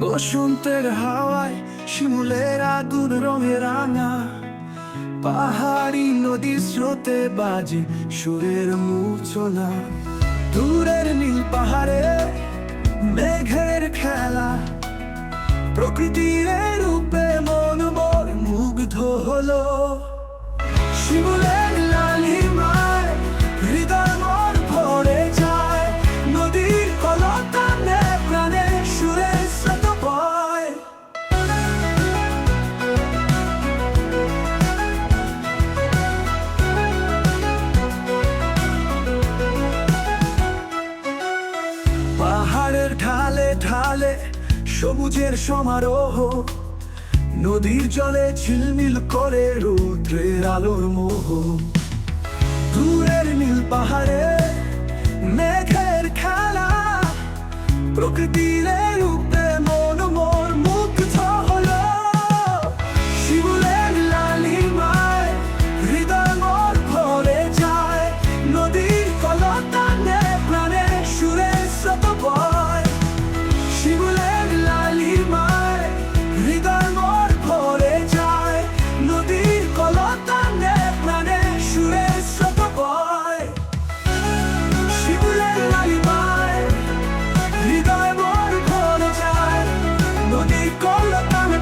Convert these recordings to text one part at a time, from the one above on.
বসন্তের হাওয়ায় শিমুলের আগুন, রঙে রাঙা। পাহাড়ি নদীর স্রোতে বাজে সুরের মূর্ছনা দূরের নীল পাহাড়ে মেঘের খেলা। প্রকৃতির রূপে পাহাড়ের ঢালে ঢালে সবুজের সমারোহ, নদীর জলে ঝিলমিল করে রৌদ্রের আলোর মোহ। দূরের নীল পাহাড়ে মেঘের খেলা প্রকৃতির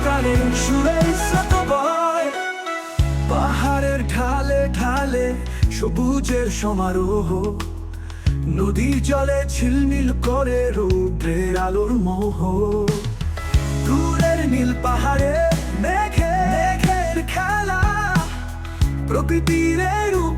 কলতানে প্রাণে সুরে স্রোত পাহাড়ের ঢালে ঢালে সবুজের সমারোহ। নদীর জলে ঝিলমিল করে রৌদ্রের আলোর মোহ। দূরের নীল পাহাড়ে মেঘে, মেঘের খেলা। প্রকৃতির রূপ